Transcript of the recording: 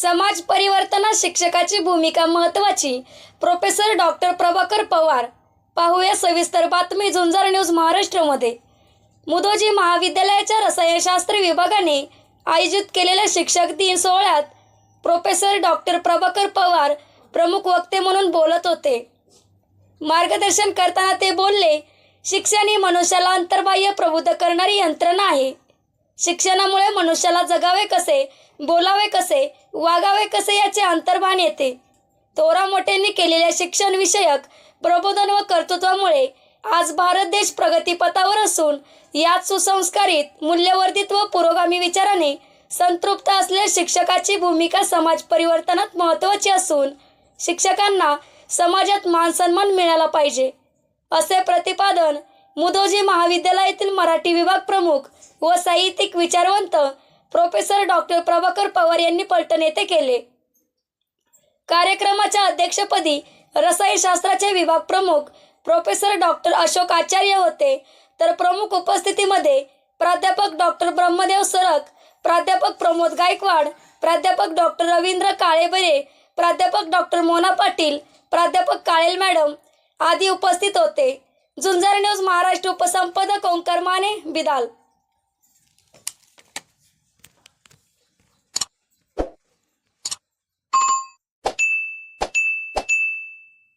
समाज परिवर्तनात शिक्षकाची भूमिका महत्त्वाची. Professor doctor Prabhakar Pawar. पाहूया सविस्तर बातमी झुंजार न्यूज महाराष्ट्रामध्ये. मुदोजी महाविद्यालयाच्या रसायनशास्त्र विभागाने आयोजित केलेल्या शिक्षक दिन सोहळ्यात प्रोफेसर डॉक्टर प्रभाकर पवार प्रमुख वक्ते म्हणून बोलत होते. मार्गदर्शन करताना ते बोलले शिक्षण ही मनुष्याला अंतर्बाह्य प्रबुद्ध करणारी यंत्रणा आहे. शिक्षणामुळे मनुष्याला जगावे कसे बोलावे कसे वागावे कसे याचे अंतर्भान येते. तोरा मोठ्यांनी केलेल्या शिक्षण विषयक प्रबोधन व कर्तृत्वामुळे आज भारत देश प्रगतीपथावर असून यात सुसंस्कारित मूल्यवर्धित व पुरोगामी विचाराने संतृप्त असलेल्या शिक्षकाची भूमिका समाज परिवर्तनात महत्त्वाची असून शिक्षकांना समाजात मानसन्मान मिळाला पाहिजे. असे प्रतिपादन मुदोजी महाविद्यालयातील मराठी विभाग प्रमुख व साहित्यिक विचारवंत प्रोफेसर डॉक्टर प्रभाकर पवार यांनी पलटण येथे केले. कार्यक्रमाच्या अध्यक्षपदी रसायनशास्त्राचे विभाग प्रमुख प्रोफेसर डॉक्टर अशोक आचार्य होते. तर प्रमुख उपस्थितीमध्ये प्राध्यापक डॉक्टर ब्रह्मदेव सरक प्राध्यापक प्रमोद गायकवाड प्राध्यापक डॉक्टर रवींद्र काळेबरे प्राध्यापक डॉक्टर मोना पाटील प्राध्यापक काळेल मॅडम आदी उपस्थित होते. झुंजार न्यूज महाराष्ट्र उपसंपादक ओंकार माने बिदाल.